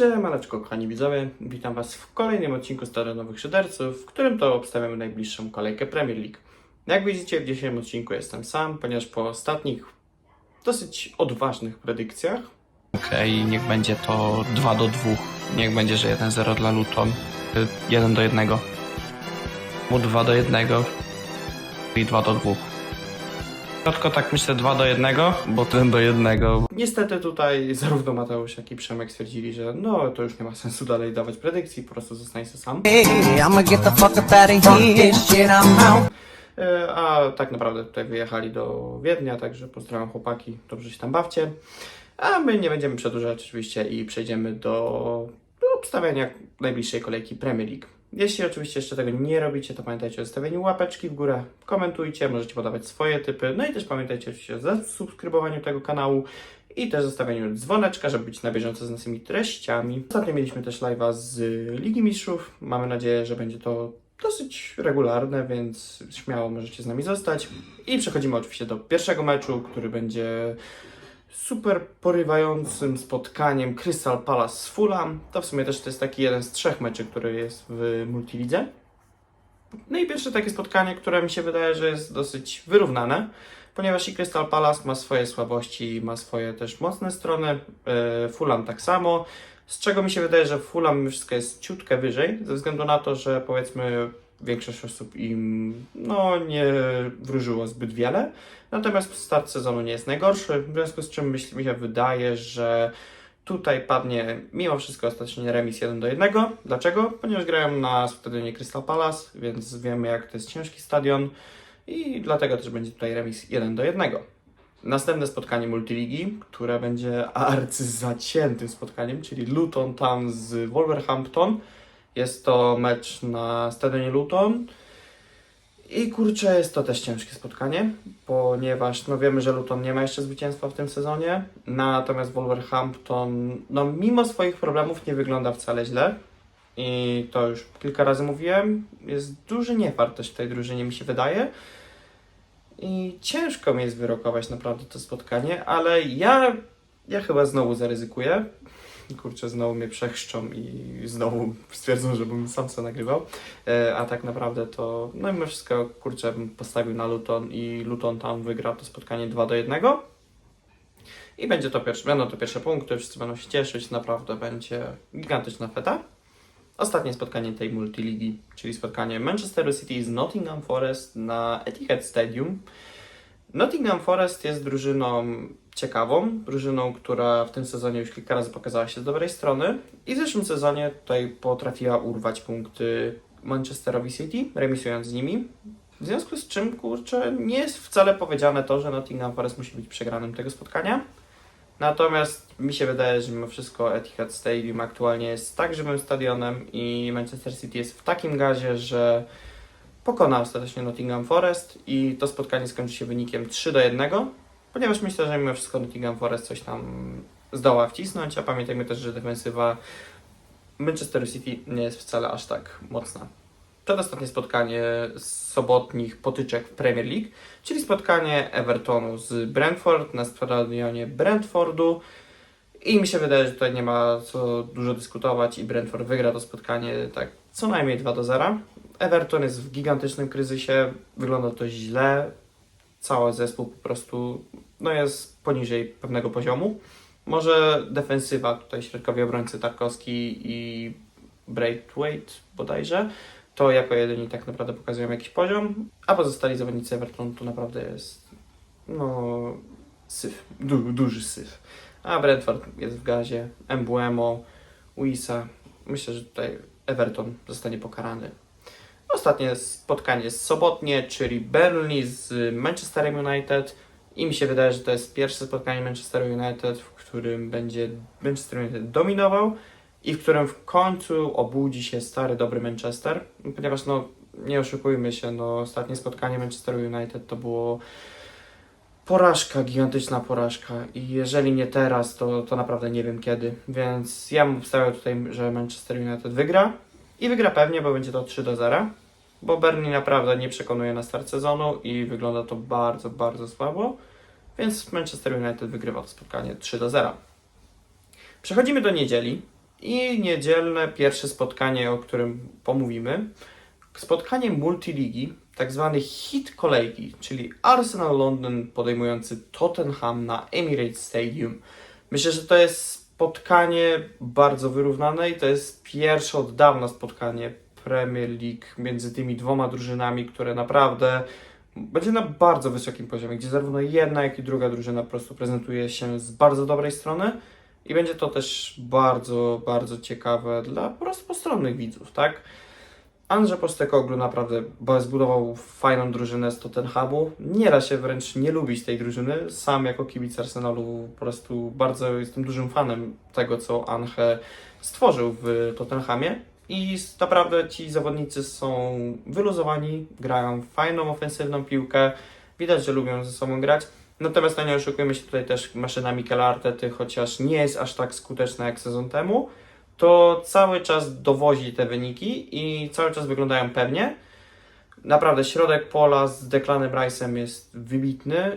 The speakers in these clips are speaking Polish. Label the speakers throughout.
Speaker 1: Siemaneczko kochani widzowie, witam Was w kolejnym odcinku Stadionowych Szyderców, w którym to obstawiamy najbliższą kolejkę Premier League. Jak widzicie w dzisiejszym odcinku jestem sam, ponieważ po ostatnich dosyć odważnych predykcjach
Speaker 2: Okej, niech będzie to 2 do 2. Niech będzie, że 1-0 dla Luton. 1 do 1. Mu 2 do 1 i 2 do 2. Krótko tak myślę 2 do 1, bo 1 do 1.
Speaker 1: Niestety tutaj zarówno Mateusz, jak i Przemek stwierdzili, że no to już nie ma sensu dalej dawać predykcji, po prostu zostań se sam. E, A tak naprawdę tutaj wyjechali do Wiednia, także pozdrawiam chłopaki, dobrze się tam bawcie. A my nie będziemy przedłużać oczywiście i przejdziemy do, do obstawiania najbliższej kolejki Premier League. Jeśli oczywiście jeszcze tego nie robicie, to pamiętajcie o zostawieniu łapeczki w górę, komentujcie, możecie podawać swoje typy, no i też pamiętajcie oczywiście o zasubskrybowaniu tego kanału i też zostawieniu dzwoneczka, żeby być na bieżąco z naszymi treściami. Ostatnio mieliśmy też live'a z Ligi Mistrzów. Mamy nadzieję, że będzie to dosyć regularne, więc śmiało możecie z nami zostać. I przechodzimy oczywiście do pierwszego meczu, który będzie super porywającym spotkaniem Crystal Palace z Fulham. To w sumie też to jest taki jeden z trzech meczy, który jest w multilidze. No i pierwsze takie spotkanie, które mi się wydaje, że jest dosyć wyrównane, ponieważ i Crystal Palace ma swoje słabości, ma swoje też mocne strony, e, Fulham tak samo, z czego mi się wydaje, że Fulham wszystko jest ciutkę wyżej, ze względu na to, że powiedzmy większość osób im no, nie wróżyło zbyt wiele, natomiast start sezonu nie jest najgorszy, w związku z czym myśl, mi się wydaje, że tutaj padnie mimo wszystko ostatecznie remis 1 do 1. Dlaczego? Ponieważ grają na stadionie Crystal Palace, więc wiemy jak to jest ciężki stadion i dlatego też będzie tutaj remis 1 do 1. Następne spotkanie multiligi, które będzie arcyzaciętym spotkaniem, czyli Luton Town z Wolverhampton. Jest to mecz na stadionie Luton. I kurczę, jest to też ciężkie spotkanie, ponieważ no wiemy, że Luton nie ma jeszcze zwycięstwa w tym sezonie, natomiast Wolverhampton, no mimo swoich problemów nie wygląda wcale źle. I to już kilka razy mówiłem, jest duży niefart w tej drużynie, mi się wydaje. I ciężko mi jest wyrokować naprawdę to spotkanie, ale ja, ja chyba znowu zaryzykuję. Kurczę, znowu mnie przechrzczą i znowu stwierdzą, żebym sam co nagrywał. E, a tak naprawdę to, no mimo wszystko, kurczę, bym postawił na Luton i Luton tam wygra to spotkanie 2 do 1. I będzie to pierwsze, będą to pierwsze punkty, wszyscy będą się cieszyć, naprawdę będzie gigantyczna feta. Ostatnie spotkanie tej multiligi, czyli spotkanie Manchester City z Nottingham Forest na Etihad Stadium. Nottingham Forest jest drużyną ciekawą, drużyną, która w tym sezonie już kilka razy pokazała się z dobrej strony i w zeszłym sezonie tutaj potrafiła urwać punkty Manchesterowi City, remisując z nimi. W związku z czym, kurczę, nie jest wcale powiedziane to, że Nottingham Forest musi być przegranym tego spotkania. Natomiast mi się wydaje, że mimo wszystko Etihad Stadium aktualnie jest tak żywym stadionem i Manchester City jest w takim gazie, że pokona ostatecznie Nottingham Forest i to spotkanie skończy się wynikiem 3 do 1, ponieważ myślę, że mimo wszystko Nottingham Forest coś tam zdoła wcisnąć, a pamiętajmy też, że defensywa Manchester City nie jest wcale aż tak mocna. Przedostatnie spotkanie z sobotnich potyczek w Premier League, czyli spotkanie Evertonu z Brentford na stadionie Brentfordu. I mi się wydaje, że tutaj nie ma co dużo dyskutować i Brentford wygra to spotkanie tak co najmniej 2 do 0. Everton jest w gigantycznym kryzysie, wygląda to źle. Cały zespół po prostu no jest poniżej pewnego poziomu. Może defensywa, tutaj środkowi obrońcy Tarkowski i Braithwaite bodajże, to jako jedyni tak naprawdę pokazują jakiś poziom, a pozostali zawodnicy Evertonu to naprawdę jest no syf, du, duży syf. A Brentford jest w gazie, Embuemo, Uisa. Myślę, że tutaj Everton zostanie pokarany. Ostatnie spotkanie jest sobotnie, czyli Burnley z Manchesterem United. I mi się wydaje, że to jest pierwsze spotkanie Manchester United, w którym będzie Manchester United dominował i w którym w końcu obudzi się stary, dobry Manchester. Ponieważ, no, nie oszukujmy się, no, ostatnie spotkanie Manchester United to było porażka, gigantyczna porażka. I jeżeli nie teraz, to, to naprawdę nie wiem kiedy. Więc ja bym obstawiał tutaj, że Manchester United wygra. I wygra pewnie, bo będzie to 3 do 0. Bo Berlin naprawdę nie przekonuje na start sezonu i wygląda to bardzo, bardzo słabo. Więc Manchester United wygrywa to spotkanie 3 do 0. Przechodzimy do niedzieli. I niedzielne pierwsze spotkanie, o którym pomówimy. Spotkanie multiligi, tak zwany hit kolejki, czyli Arsenal London podejmujący Tottenham na Emirates Stadium. Myślę, że to jest spotkanie bardzo wyrównane i to jest pierwsze od dawna spotkanie Premier League między tymi dwoma drużynami, które naprawdę będzie na bardzo wysokim poziomie, gdzie zarówno jedna, jak i druga drużyna po prostu prezentuje się z bardzo dobrej strony i będzie to też bardzo, bardzo ciekawe dla po prostu postronnych widzów, tak? Andrzej Postecoglou naprawdę zbudował fajną drużynę z Tottenhamu. Nie da się wręcz nie lubić tej drużyny. Sam jako kibic Arsenalu po prostu bardzo jestem dużym fanem tego, co Anche stworzył w Tottenhamie. I naprawdę ci zawodnicy są wyluzowani, grają fajną, ofensywną piłkę. Widać, że lubią ze sobą grać. Natomiast no nie oszukujmy się tutaj też maszyna Mikela Artety, chociaż nie jest aż tak skuteczna jak sezon temu, to cały czas dowozi te wyniki i cały czas wyglądają pewnie. Naprawdę, środek pola z Declanem Rice'em jest wybitny.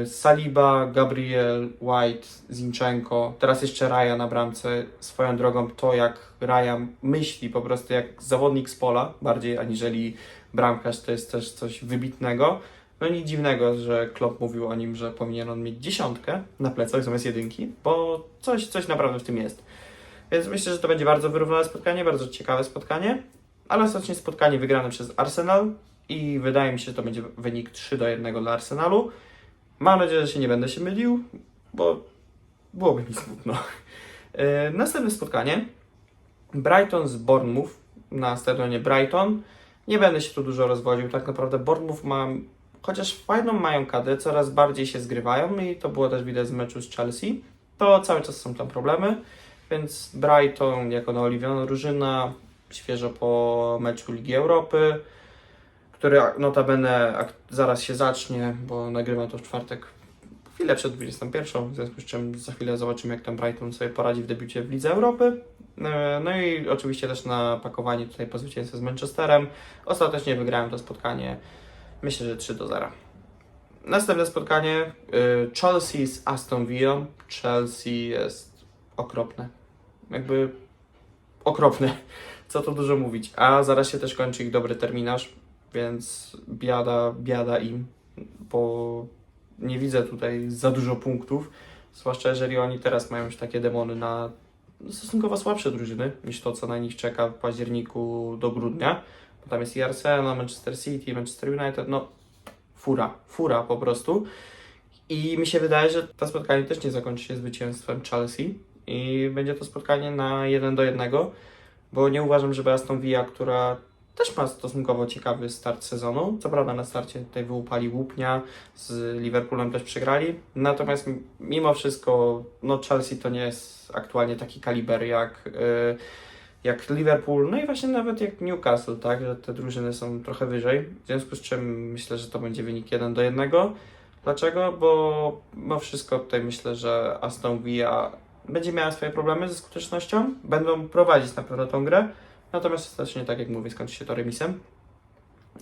Speaker 1: Yy, Saliba, Gabriel, White, Zinchenko, teraz jeszcze Raja na bramce. Swoją drogą to, jak Raja myśli po prostu jak zawodnik z pola, bardziej aniżeli bramkarz, to jest też coś wybitnego. No nic dziwnego, że Klopp mówił o nim, że powinien on mieć dziesiątkę na plecach zamiast jedynki, bo coś, coś naprawdę w tym jest. Więc myślę, że to będzie bardzo wyrównane spotkanie, bardzo ciekawe spotkanie, ale ostatecznie spotkanie wygrane przez Arsenal i wydaje mi się, że to będzie wynik 3 do 1 dla Arsenalu. Mam nadzieję, że się nie będę się mylił, bo byłoby mi smutno. Yy, Następne spotkanie. Brighton z Bournemouth na stadionie Brighton. Nie będę się tu dużo rozwodził. Tak naprawdę Bournemouth ma, chociaż fajną mają kadę, coraz bardziej się zgrywają i to było też widać z meczu z Chelsea. To cały czas są tam problemy. Więc Brighton jako naoliwiona drużyna, świeżo po meczu Ligi Europy, który notabene zaraz się zacznie, bo nagrywam to w czwartek, chwilę przed 21, w związku z czym za chwilę zobaczymy, jak tam Brighton sobie poradzi w debiucie w Lidze Europy. E, No i oczywiście też na pakowanie tutaj po zwycięstwie z Manchesterem. Ostatecznie wygrałem to spotkanie, myślę, że 3 do 0. Następne spotkanie y, Chelsea z Aston Villa. Chelsea jest okropne. Jakby okropne. Co to dużo mówić. A zaraz się też kończy ich dobry terminarz, więc biada, biada im, bo nie widzę tutaj za dużo punktów. Zwłaszcza jeżeli oni teraz mają już takie demony na stosunkowo słabsze drużyny niż to, co na nich czeka w październiku do grudnia. Bo tam jest i Arsenal, Manchester City, Manchester United, no fura, fura po prostu. I mi się wydaje, że to spotkanie też nie zakończy się zwycięstwem Chelsea i będzie to spotkanie na 1 do 1, bo nie uważam, żeby Aston Villa, która też ma stosunkowo ciekawy start sezonu, co prawda na starcie tutaj wyłupali łupnia, z Liverpoolem też przegrali, natomiast mimo wszystko no Chelsea to nie jest aktualnie taki kaliber jak, y, jak Liverpool, no i właśnie nawet jak Newcastle, tak, że te drużyny są trochę wyżej, w związku z czym myślę, że to będzie wynik 1 do 1. Dlaczego? Bo mimo wszystko tutaj myślę, że Aston Villa będzie miała swoje problemy ze skutecznością, będą prowadzić na pewno tą grę, natomiast ostatecznie, tak jak mówię, skończy się to remisem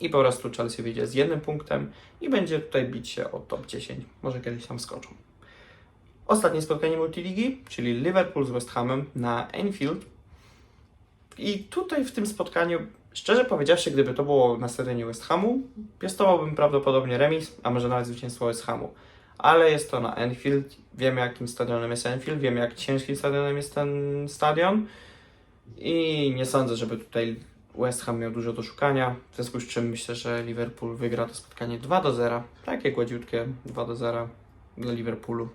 Speaker 1: i po prostu Chelsea wyjdzie z jednym punktem i będzie tutaj bić się o top 10, może kiedyś tam skoczą. Ostatnie spotkanie multiligi, czyli Liverpool z West Hamem na Anfield. I tutaj w tym spotkaniu, szczerze powiedziawszy, gdyby to było na stadionie West Hamu, piastowałbym prawdopodobnie remis, a może nawet zwycięstwo West Hamu. Ale jest to na Anfield, wiemy jakim stadionem jest Anfield, wiemy jak ciężkim stadionem jest ten stadion i nie sądzę, żeby tutaj West Ham miał dużo do szukania, w związku z czym myślę, że Liverpool wygra to spotkanie 2 do 0, takie gładziutkie 2 do 0 dla Liverpoolu.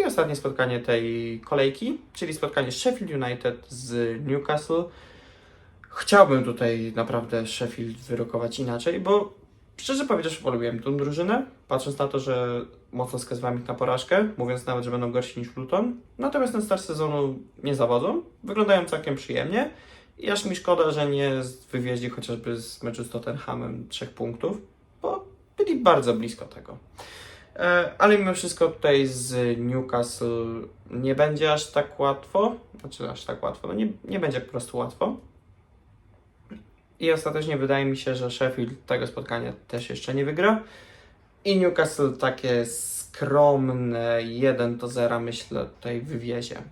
Speaker 1: I ostatnie spotkanie tej kolejki, czyli spotkanie Sheffield United z Newcastle. Chciałbym tutaj naprawdę Sheffield wyrokować inaczej, bo szczerze powiedziawszy polubiłem tą drużynę, patrząc na to, że mocno skazywałem ich na porażkę, mówiąc nawet, że będą gorsi niż Luton. Natomiast na start sezonu nie zawodzą, wyglądają całkiem przyjemnie i aż mi szkoda, że nie wywieźli chociażby z meczu z Tottenhamem trzech punktów, bo byli bardzo blisko tego. E, Ale mimo wszystko tutaj z Newcastle nie będzie aż tak łatwo. Znaczy aż tak łatwo. No nie, nie będzie po prostu łatwo. I ostatecznie wydaje mi się, że Sheffield tego spotkania też jeszcze nie wygra. I Newcastle takie skromne 1 do 0 myślę tutaj wywiezie.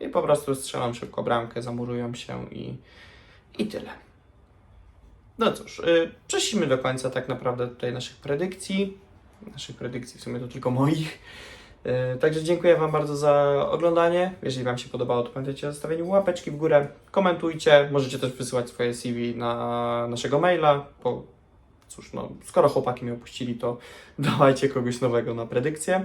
Speaker 1: i po prostu strzelam szybko bramkę, zamurują się i, i tyle. No cóż, yy, do końca tak naprawdę tutaj naszych predykcji. Naszych predykcji, w sumie to tylko moich. Yy, Także dziękuję Wam bardzo za oglądanie. Jeżeli Wam się podobało, to pamiętajcie o zostawieniu łapeczki w górę, komentujcie. Możecie też wysyłać swoje CV na naszego maila, bo cóż, no, skoro chłopaki mnie opuścili, to dawajcie kogoś nowego na predykcję.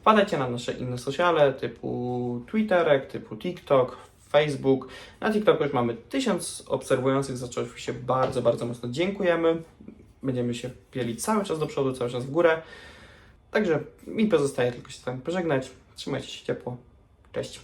Speaker 1: Wpadajcie na nasze inne sociale typu Twitterek, typu TikTok, Facebook. Na TikToku już mamy tysiąc obserwujących, za co oczywiście bardzo, bardzo mocno dziękujemy. Będziemy się pieli cały czas do przodu, cały czas w górę. Także mi pozostaje tylko się z Wami pożegnać. Trzymajcie się ciepło. Cześć.